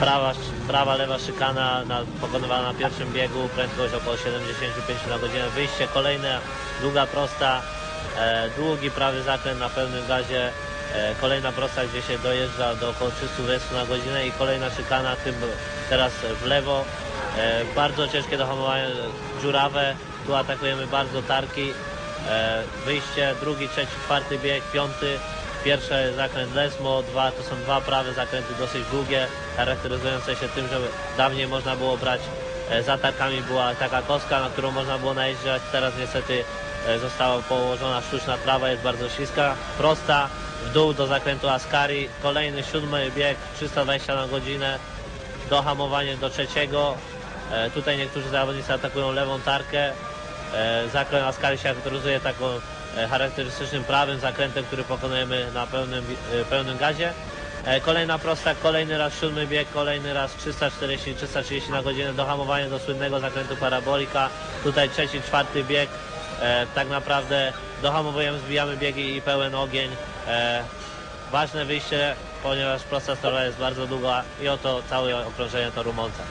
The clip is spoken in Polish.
prawa, prawa, lewa szykana na, pokonywana na pierwszym biegu, prędkość około 75 na godzinę, wyjście kolejne, długa prosta, e, długi prawy zakręt na pełnym gazie, e, kolejna prosta, gdzie się dojeżdża do około 320 na godzinę i kolejna szykana, tym teraz w lewo, e, bardzo ciężkie do hamowania, dziurawe, tu atakujemy bardzo tarki, e, wyjście, drugi, trzeci, czwarty bieg, piąty, Pierwszy zakręt Lesmo, dwa to są dwa prawe zakręty dosyć długie, charakteryzujące się tym, że dawniej można było brać e, za tarkami była taka kostka, na którą można było najeżdżać, teraz niestety e, została położona sztuczna trawa, jest bardzo śliska, prosta, w dół do zakrętu Ascari, kolejny siódmy bieg, 320 na godzinę, dohamowanie do trzeciego, e, tutaj niektórzy zawodnicy atakują lewą tarkę, Zakręt Ascari się charakteryzuje taką charakterystycznym prawym zakrętem, który pokonujemy na pełnym, e, pełnym gazie. E, Kolejna prosta, kolejny raz siódmy bieg, kolejny raz 340-330 na godzinę dohamowanie do słynnego zakrętu parabolika. Tutaj trzeci, czwarty bieg. E, Tak naprawdę dohamowujemy, zbijamy biegi i pełen ogień. E, Ważne wyjście, ponieważ prosta strona jest bardzo długa i oto całe okrążenie toru Monza.